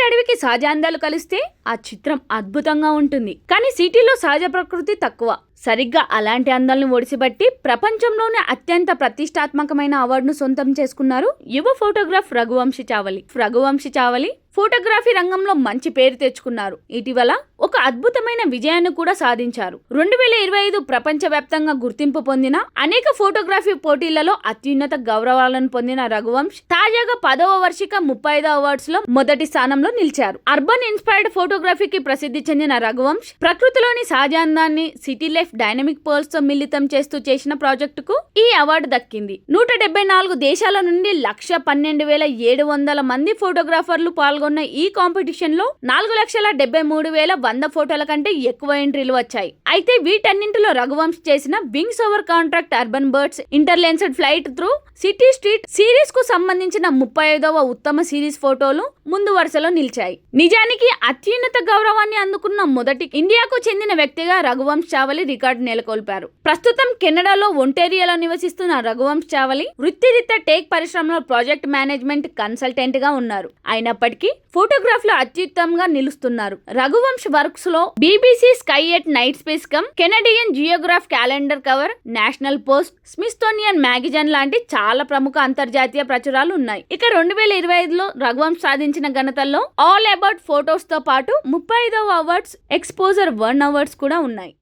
పల్లెటి అడవికి సహజ అందాలు కలిస్తే ఆ చిత్రం అద్భుతంగా ఉంటుంది. కానీ సిటీలో సహజ ప్రకృతి తక్కువ. సరిగ్గా అలాంటి అందాలను ఒడిసిబట్టి ప్రపంచంలోనే అత్యంత ప్రతిష్టాత్మకమైన అవార్డును సొంతం చేసుకున్నారు యువ ఫోటోగ్రాఫ్ రఘువంశి చావలి. రఘువంశి చావలి ఫోటోగ్రఫీ రంగంలో మంచి పేరు తెచ్చుకున్నారు. ఇటీవల ఒక అద్భుతమైన విజయాన్ని కూడా సాధించారు. రెండు వేల ఇరవై ఐదు ప్రపంచ వ్యాప్తంగా గుర్తింపు పొందిన అనేక ఫోటోగ్రఫీ పోటీలలో అత్యున్నత గౌరవాలను పొందిన రఘువంశ్ తాజాగా పదవ వార్షిక ముప్పై ఐదో అవార్డ్స్లో మొదటి స్థానంలో నిలిచారు. అర్బన్ ఇన్స్పైర్డ్ ఫోటోగ్రఫీకి ప్రసిద్ధి చెందిన రఘువంశ్ ప్రకృతిలోని సహజ అందాన్ని సిటీ లైఫ్ డైనమిక్ పర్ల్స్తో మిళితం చేస్తూ చేసిన ప్రాజెక్టుకు ఈ అవార్డు దక్కింది. నూట డెబ్బై నాలుగు దేశాల నుండి లక్ష పన్నెండు వేల ఏడు వందల మంది ఫోటోగ్రాఫర్లు పాల్గొన్న ఈ కాంపిటీషన్లో నాలుగు లక్షల డెబ్బై మూడు వేల వంద ఫోటోల కంటే ఎక్కువ ఎంట్రీలు వచ్చాయి. అయితే వీటన్నింటిలో రఘువంశ్ చేసిన wings over contract urban birds interlaced flight through city street సిరీస్కు సంబంధించిన ముప్పై ఐదవ ఉత్తమ సిరీస్ ఫోటోలు ముందు వరుసలో నిలిచాయి. నిజానికి అత్యున్నత గౌరవాన్ని అందుకున్న మొదటి ఇండియాకు చెందిన వ్యక్తిగా రఘువంశ్ చావలి రికార్డు నెలకొల్పారు. ప్రస్తుతం కెనడాలో ఒంటేరియాలో నివసిస్తున్న రఘువంశ్ చావలి వృత్తిరీత్యా టేక్ పరిశ్రమలో ప్రాజెక్ట్ మేనేజ్మెంట్ కన్సల్టెంట్గా ఉన్నారు. అయినప్పటికీ ఫోటోగ్రాఫ్లో అత్యుత్తమంగా నిలుస్తున్నారు. Raghuvansh వర్క్స్లో BBC sky at night space come Canadian geographic calendar cover national post Smithsonian magazine లాంటి చాలా ప్రముఖ అంతర్జాతీయ ప్రచురాలు ఉన్నాయి. ఇక రెండు వేల ఇరవై ఐదులో రఘువంశ్ సాధించిన ఘనతల్లో ఆల్ అబౌట్ ఫోటోస్తో పాటు ముప్పై ఐదవ అవార్డ్స్ ఎక్స్పోజర్ వన్ అవార్డ్స్ కూడా ఉన్నాయి.